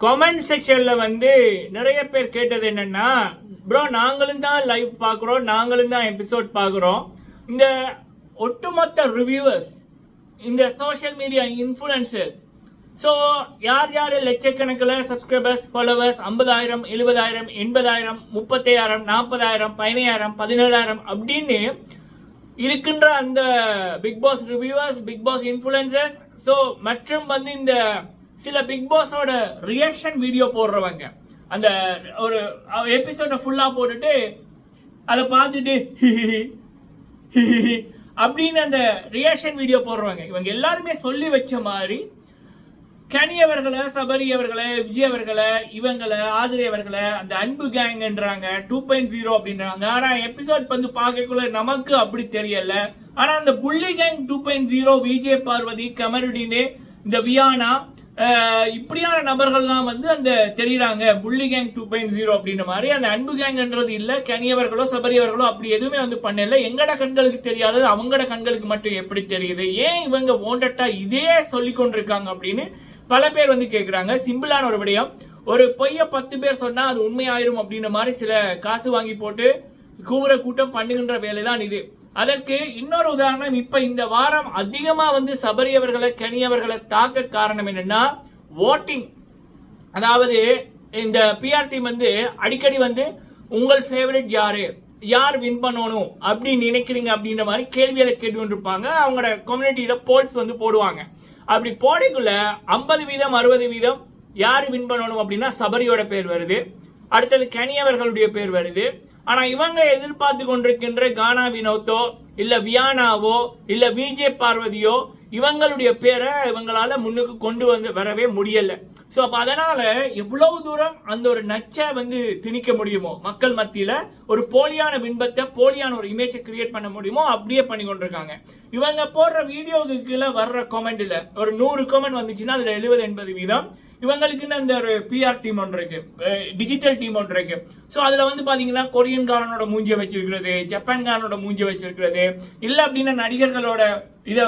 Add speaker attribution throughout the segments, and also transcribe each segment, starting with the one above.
Speaker 1: Comment செக்ஷன்ல வந்து நிறைய பேர் கேட்டது என்னன்னா ப்ரோ நாங்களும் தான் லைவ் பார்க்குறோம் நாங்களும் தான் எபிசோட் பார்க்குறோம். இந்த ஒட்டுமொத்த ரிவ்யூவர்ஸ் இந்த சோஷியல் மீடியா இன்ஃப்ளூயன்சர்ஸ் ஸோ யார் யார் லட்சக்கணக்கில் சப்ஸ்கிரைபர்ஸ் ஃபாலோவர்ஸ் ஐம்பதாயிரம் எழுபதாயிரம் எண்பதாயிரம் முப்பத்தையாயிரம் நாற்பதாயிரம் பதினையாயிரம் பதினேழாயிரம் அப்படின்னு இருக்கின்ற அந்த big boss reviewers big boss influencers so மற்றும் வந்து இந்த சில பிக் பாஸோட ரியாக்ஷன் வீடியோ போடுறவங்க. அந்த ஒரு எபிசோட ஃபுல்லாக போட்டுட்டு அதை பார்த்துட்டு அப்படின்னு அந்த ரியாக்ஷன் வீடியோ போடுறவங்க. இவங்க எல்லாருமே சொல்லி வச்ச மாதிரி கனி அவர்களை சபரி அவர்களை விஜய் அவர்களை இவங்களை ஆதிரி அவர்களை அந்த அன்பு கேங்ன்றாங்க டூ பாயிண்ட் ஜீரோ அப்படின்றாங்க ஆனால் எபிசோட் வந்து பார்க்கக்குள்ள நமக்கு அப்படி தெரியல. ஆனால் அந்த புள்ளி gang two point zero Vijay Parvathy கமருடின்னு இந்த வியானா இப்படியான நபர்கள்லாம் வந்து அந்த தெரியுறாங்க. புள்ளி கேங் டூ பாயிண்ட் ஜீரோ அப்படின்ற மாதிரி. அந்த அன்பு கேங்ன்றது இல்லை. கனியவர்களோ சபரியவர்களோ அப்படி எதுவுமே வந்து பண்ணல. எங்கட கண்களுக்கு தெரியாதது அவங்கட கண்களுக்கு மட்டும் எப்படி தெரியுது? ஏன் இவங்க ஓண்டட்டா இதே சொல்லி கொண்டிருக்காங்க அப்படின்னு பல பேர் வந்து கேட்குறாங்க சிம்பிளான ஒரு விடயம். ஒரு பொய்ய பத்து பேர் சொன்னால் அது உண்மையாயிரும் அப்படின்ற மாதிரி சில காசு வாங்கி போட்டு கூவுற கூட்டம் பண்ணுகின்ற வேலை தான் இது. அதற்கு இன்னொரு உதாரணம் இப்ப இந்த வாரம் அதிகமா வந்து சபரியவர்களை கனியவர்களை தாக்க காரணம் என்னன்னா ஓட்டிங் அதாவது இந்த பிஆர்டி வந்து அடிக்கடி வந்து உங்கள் ஃபேவரட் யாரு? யார் வின் பண்ணணும்? அப்படின்னு நினைக்கிறீங்க அப்படின்ற மாதிரி கேள்விகளை கேட்டுருப்பாங்க அவங்களோட கம்யூனிட்டியில போல்ஸ் வந்து போடுவாங்க. அப்படி போடைக்குள்ள ஐம்பது வீதம் அறுபது வீதம் யார் வின் பண்ணணும் அப்படின்னா சபரியோட பேர் வருது. அடுத்தது கனியவர்களுடைய பேர் வருது. ஆனா இவங்க எதிர்பார்த்து கொண்டிருக்கின்ற கானா வினோத்தோ இல்ல வியானாவோ இல்ல விஜே பார்வதியோ இவங்களுடைய பேரை இவங்களால முன்னுக்கு கொண்டு வந்து வரவே முடியல. ஸோ அப்போ அதனால எவ்வளவு தூரம் அந்த ஒரு நச்சை வந்து திணிக்க முடியுமோ? மக்கள் மத்தியில் ஒரு போலியான பின்பத்தை போலியான ஒரு இமேஜை கிரியேட் பண்ண முடியுமோ? அப்படியே பண்ணி கொண்டிருக்காங்க. இவங்க போடுற வீடியோவுக்கு கீழே வர்ற கமெண்ட்ல ஒரு நூறு கமெண்ட் வந்துச்சுன்னா அதில் எழுபது எண்பது வீதம். இவங்களுக்குன்னு அந்த ஒரு பிஆர் டீம் ஒன்று இருக்கு. டிஜிட்டல் டீம் ஒன்று இருக்கு. ஸோ அதில் வந்து பார்த்தீங்கன்னா கொரியன்காரனோட மூஞ்சியை வச்சிருக்கிறது ஜப்பான்காரனோட மூஞ்சியை வச்சிருக்கிறது இல்லை அப்படின்னா நடிகர்களோட இதை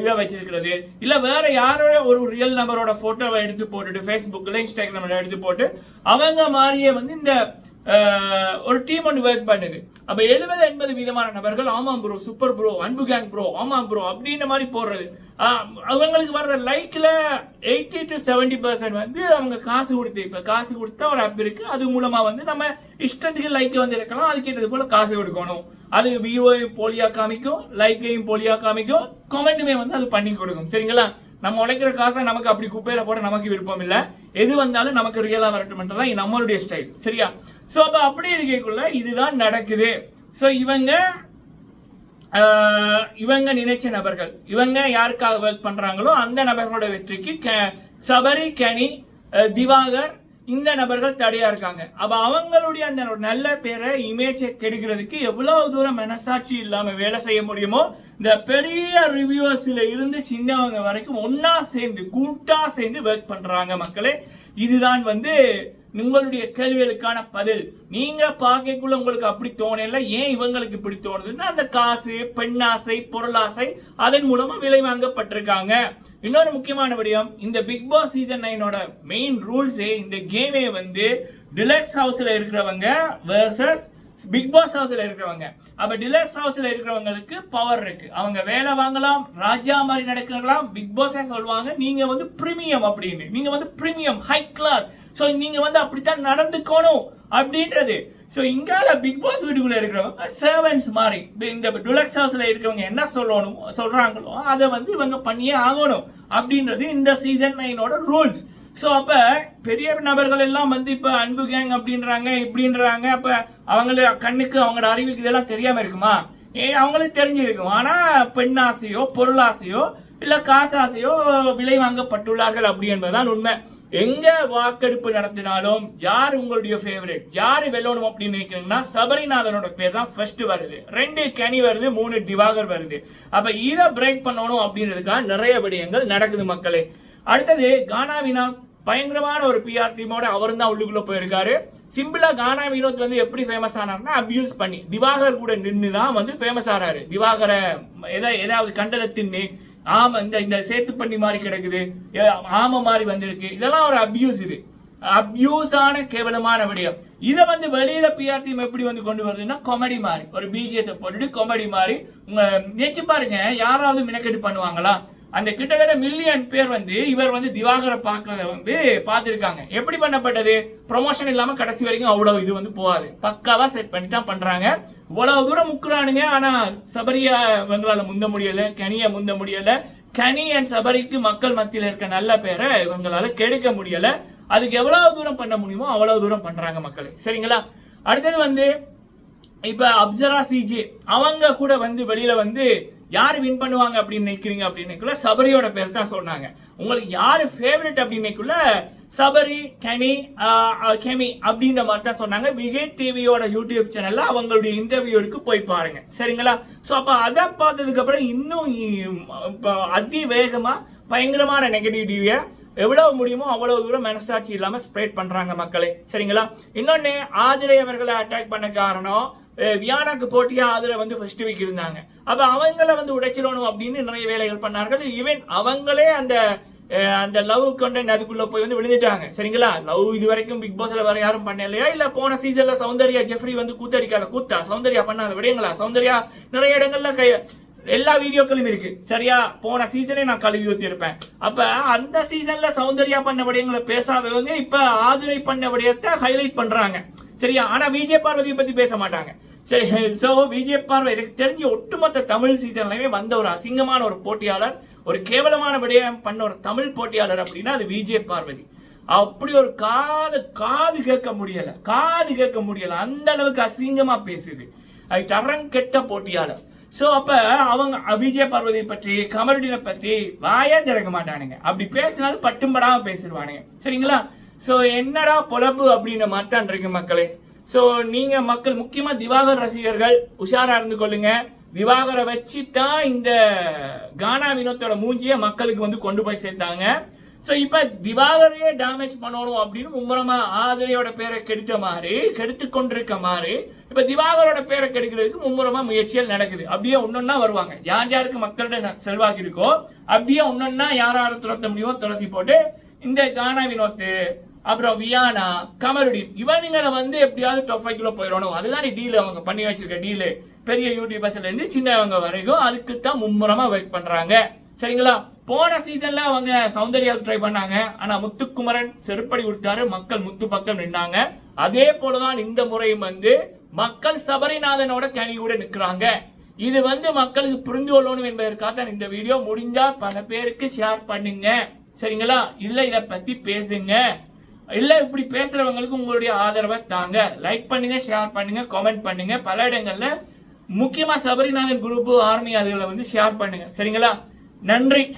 Speaker 1: இதை வச்சிருக்கிறது இல்லை வேற யாரோட ஒரு ரியல் நம்பரோட போட்டோவை எடுத்து போட்டுட்டு ஃபேஸ்புக்கில் இன்ஸ்டாகிராமில் எடுத்து போட்டு அவங்க மாதிரியே வந்து இந்த ஒரு டீம் ஒன்று ஒர்க் பண்ணுது. அப்போ எழுபது எண்பது விதமான நபர்கள் ஆமாம் ப்ரோ சூப்பர் ப்ரோ அன்பு கேங் ப்ரோ ஆமாம் ப்ரோ அப்படின்ற மாதிரி போடுறது. அவங்களுக்கு வர்ற லைக்கில் எயிட்டி டு செவன்டி பர்சன்ட் வந்து அவங்க காசு கொடுத்து இப்போ காசு கொடுத்தா ஒரு ஆப் இருக்குது அது மூலமாக வந்து நம்ம இஷ்டத்துக்கு லைக் வந்து இருக்கலாம் அதுக்கேற்றது போல் காசு கொடுக்கணும். அது வியூவையும் போலியாக காமிக்கும் லைக்கையும் போலியாக காமிக்கும். கமெண்ட்டுமே வந்து அது பண்ணி கொடுக்கும். சரிங்களா? நம்ம உழைக்கிற காசை நமக்கு அப்படி குப்பையில போட நமக்கு விருப்பம் இல்லை. எது வந்தாலும் நமக்கு ரியலா வரட்டும் நம்மளுடைய ஸ்டைல் சரியா? ஸோ அப்போ அப்படி இருக்கக்குள்ள இதுதான் நடக்குது. ஸோ இவங்க இவங்க நினைச்ச நபர்கள் இவங்க யாருக்காக ஒர்க் பண்ணுறாங்களோ அந்த நபர்களோட வெற்றிக்கு க- சபரி கனி திவாகர் இந்த நபர்கள் தடையாக இருக்காங்க. அப்போ அவங்களுடைய அந்த நல்ல பேரை இமேஜை கெடுக்கிறதுக்கு எவ்வளவு தூரம் மனசாட்சி இல்லாமல் வேலை செய்ய முடியுமோ இந்த பெரிய ரிவ்யூஸில் இருந்து சின்னவங்க வரைக்கும் ஒன்றா சேர்ந்து கூட்டாக சேர்ந்து ஒர்க் பண்ணுறாங்க மக்களே. இதுதான் வந்து உங்களுடைய கேள்விகளுக்கான பதில். நீங்க பார்க்கக்குள்ள உங்களுக்கு அப்படி தோணல. ஏன் இவங்களுக்கு இப்படி தோணுதுன்னா அந்த காசு பெண்ணாசை பொருளாசை அதன் மூலமா விலை வாங்கப்பட்டிருக்காங்க. இன்னொரு முக்கியமான விடயம் இந்த பிக் பாஸ் சீசன் நைனோட மெயின் ரூல்ஸே இந்த கேமே வந்து டிலக்ஸ் ஹவுஸ்ல இருக்கிறவங்க வெர்சஸ் பிக் பாஸ் ஹவுஸில் இருக்கிறவங்க. அப்போ டிலக்ஸ் ஹவுஸில் இருக்கிறவங்களுக்கு பவர் இருக்கு. அவங்க வேலை வாங்கலாம் ராஜா மாதிரி நடக்கலாம் பிக் பாஸே சொல்லுவாங்க. நீங்க வந்து பிரீமியம் அப்படின்னு. நீங்க வந்து பிரீமியம் ஹை கிளாஸ் ஸோ நீங்க வந்து அப்படித்தான் நடந்துக்கணும் அப்படின்றது. ஸோ இங்கால பிக் பாஸ் வீட்டுக்குள்ள இருக்கிறவங்க சர்வன்ஸ் மாதிரி. இந்த டுலக்ஸ் ஹவுஸ்ல இருக்கிறவங்க என்ன சொல்லணும் சொல்றாங்களோ அதை வந்து இவங்க பண்ணியே ஆகணும் அப்படின்றது இந்த சீசன் நைனோட ரூல்ஸ் ஸோ அப்ப பெரிய நபர்கள் எல்லாம் வந்து இப்போ அன்பு கேங் அப்படின்றாங்க இப்படின்றாங்க. அப்போ அவங்கள கண்ணுக்கு அவங்களோட அறிவுக்கு இதெல்லாம் தெரியாமல் இருக்குமா? ஏ அவங்களுக்கு தெரிஞ்சிருக்கும். ஆனால் பெண் ஆசையோ பொருளாசையோ இல்லை காசாசையோ விலை வாங்கப்பட்டுள்ளார்கள் அப்படி என்பதுதான் உண்மை. எங்க வாக்கெடுப்பு நடத்தினாலும் யார் உங்களுடைய ஃபேவரட் யார் வெல்லணும் அப்படின்னு நினைக்கிறீங்கன்னா சபரிநாதனோட பேர் தான் ஃபர்ஸ்ட் வருது. ரெண்டு கனி வருது மூணு திவாகர் வருது. அப்ப இதை பிரேக் பண்ணணும் அப்படின்றதுக்காக நிறைய விடயங்கள் நடக்குது மக்களே. அடுத்தது கானா பயங்கரமான ஒரு பிஆர் டீமோட அவரும் தான் உள்ளுக்குள்ள போயிருக்காரு. சிம்பிளா கானா வினோத் வந்து எப்படி ஃபேமஸ் ஆனார்னா அபியூஸ் பண்ணி திவாகர் கூட நின்று தான் வந்து ஃபேமஸ் ஆறாரு. திவாகரை எதை ஏதாவது கண்டதை தின்னு ஆமா இந்த இந்த சேத்து பண்ணி மாதிரி கிடக்குது ஆமை மாதிரி வந்திருக்கு. இதெல்லாம் ஒரு அபியூஸ் இது. அப்யூஸான கேவலமான விடயம். இதை வந்து வெளியில பிஆர் டீம் எப்படி வந்து கொண்டு வருதுன்னா காமெடி மாதிரி. ஒரு பிஜேத்தை போட்டுட்டு காமெடி மாதிரி. உங்க நினைச்சு பாருங்க யாராவது மினக்கெட்டு பண்ணுவாங்களா? அந்த கிட்டத்தட்ட மில்லியன் பேர் வந்து இவர் வந்து திவாகரை பார்க்கறத வந்து பார்த்துருக்காங்க. எப்படி பண்ணப்பட்டது? ப்ரொமோஷன் இல்லாம கடைசி வரைக்கும் அவ்வளவு இது வந்து போகாது. பக்காவா செட் பண்ணி தான் பண்றாங்க. இவ்வளவு தூரம் முக்குறானுங்க. ஆனா சபரியா இவங்களால முந்த முடியல கனியை முந்த முடியல. கனி அண்ட் சபரிக்கு மக்கள் மத்தியில் இருக்க நல்ல பேரை இவங்களால கெடுக்க முடியல. அதுக்கு எவ்வளவு தூரம் பண்ண முடியுமோ அவ்வளவு தூரம் பண்றாங்க மக்கள். சரிங்களா? அடுத்தது வந்து இப்ப அப்சரா சிஜி அவங்க கூட வந்து வெளியில வந்து யார் வின் பண்ணுவாங்க அப்படின்னு நினைக்கிறீங்க அப்படின்னு சபரியோட பேர் தான் சொன்னாங்க. உங்களுக்கு யார் ஃபேவரட் அப்படின்னு சபரி கனி கெமி அப்படின்ற மாதிரி தான் சொன்னாங்க. விஜய் டிவியோட யூடியூப் சேனல்ல அவங்களுடைய இன்டர்வியூருக்கு போய் பாருங்க. சரிங்களா? ஸோ அப்போ அதை பார்த்ததுக்கு அப்புறம் இன்னும் இ- இப்போ அதிவேகமா பயங்கரமான நெகட்டிவிட்டியை எவ்வளவு முடியுமோ அவ்வளவு தூரம் மனசாட்சி இல்லாமல் ஸ்ப்ரெட் பண்றாங்க மக்களே. சரிங்களா? இன்னொன்னு ஆதிரை அவர்களை அட்டாக் பண்ண காரணம் வியானாக்கு போட்டியா? ஆதிரை வந்து ஃபர்ஸ்ட் வீக் இருந்தாங்க. அப்ப அவங்கள வந்து உடைச்சிடணும் அப்படின்னு நிறைய வேலைகள் பண்ணார்கள். ஈவன் அவங்களே அந்த அந்த லவ் கண்டென்ட் அதுக்குள்ள போய் வந்து விழுந்துட்டாங்க. சரிங்களா? லவ் இது வரைக்கும் பிக் பாஸ்ல வேற யாரும் பண்ணலையா? இல்ல போன சீசன்ல சௌந்தர்யா ஜெஃப்ரி வந்து கூத்தடிக்காத கூத்தா? சௌந்தர்யா பண்ணாத விடையங்களா? சௌந்தர்யா நிறைய இடங்கள்ல கை எல்லா வீடியோக்களும் இருக்கு. சரியா? போன சீசனே நான் கழுவி ஊத்திருப்பேன் அப்ப அந்த சீசன்ல சௌந்தர்யா பண்ண விடயங்களை பேசாதவங்க இப்ப ஆதுரை பண்ண விடயத்தை ஹைலைட் பண்றாங்க. சரியா? ஆனா விஜய் பார்வதியை பத்தி பேச மாட்டாங்க. சரி ஸோ விஜய் பார்வை எனக்கு தெரிஞ்ச ஒட்டுமொத்த தமிழ் சீசன்லையுமே வந்த ஒரு அசிங்கமான ஒரு போட்டியாளர் ஒரு கேவலமான விடயம் பண்ண ஒரு தமிழ் போட்டியாளர் அப்படின்னா அது விஜய பார்வதி. அப்படி ஒரு காது காது கேட்க முடியல காது கேட்க முடியல அந்த அளவுக்கு அசிங்கமா பேசுது. அது தரம் கெட்ட போட்டியாளர். ஸோ அப்போ அவங்க விஜய பார்வதியை பற்றி கமருடினை பற்றி வாயே திறக்க மாட்டானுங்க. அப்படி பேசினாலும் பட்டும்படாமல் பேசிடுவானுங்க. சரிங்களா? ஸோ என்னடா பொழப்பு அப்படின்ற மாதிரி தான் இருக்கு மக்களே. சோ நீங்க மக்கள் முக்கியமா திவாகர் ரசிகர்கள் உஷாரா இருந்து கொள்ளுங்க. திவாகரை வச்சு தான் இந்த கானா வினோத்தோட மூஞ்சிய மக்களுக்கு வந்து கொண்டு போய் சேர்த்தாங்க. சோ இப்ப திவாகரையே டேமேஜ் பண்ணணும் அப்படின்னு மும்முரமா ஆதிரையோட பேரை கெடுத்த மாதிரி கெடுத்து கொண்டிருக்க மாதிரி இப்ப திவாகரோட பேரை கெடுக்கிறதுக்கு மும்முரமா முயற்சிகள் நடக்குது. அப்படியே ஒன்னொன்னா வருவாங்க. யார் யாருக்கு மக்களோட செல்வாக்கு இருக்கோ அப்படியே ஒன்னொன்னா யார் யாரை துரத்த முடியுமோ துரத்தி போட்டு இந்த கானா வினோத்து அப்புறம் வியானா கமருடின் இவனுங்களை வந்து எப்படியாவது டாப் போயிடணும். அதுதான் டீல் அவங்க பண்ணி வச்சிருக்க டீல் பெரிய யூடியூபர்ஸ்ல இருந்து சின்னவங்க வரைக்கும் அதுக்கு தான் மும்முரமா ஒர்க் பண்றாங்க. சரிங்களா? போன சீசன்ல அவங்க சௌந்தர்யாவுக்கு ட்ரை பண்ணாங்க. ஆனா முத்துக்குமரன் செருப்படி கொடுத்தாரு மக்கள் முத்து பக்கம் நின்னாங்க. அதே போலதான் இந்த முறையும் வந்து மக்கள் சபரிநாதனோட கனி கூட நிற்கிறாங்க இது வந்து மக்களுக்கு புரிந்து கொள்ளணும் என்பதற்காக தான் இந்த வீடியோ முடிஞ்சா பல பேருக்கு ஷேர் பண்ணுங்க. சரிங்களா? இல்ல இதை பத்தி பேசுங்க. இல்லை இப்படி பேசுகிறவங்களுக்கு உங்களுடைய ஆதரவை தாங்க. லைக் பண்ணுங்க ஷேர் பண்ணுங்க கமெண்ட் பண்ணுங்க. பல இடங்களில் முக்கியமாக சபரிநாதன் குரூப்பு ஆர்மி அதுகளை வந்து ஷேர் பண்ணுங்க. சரிங்களா? நன்றி.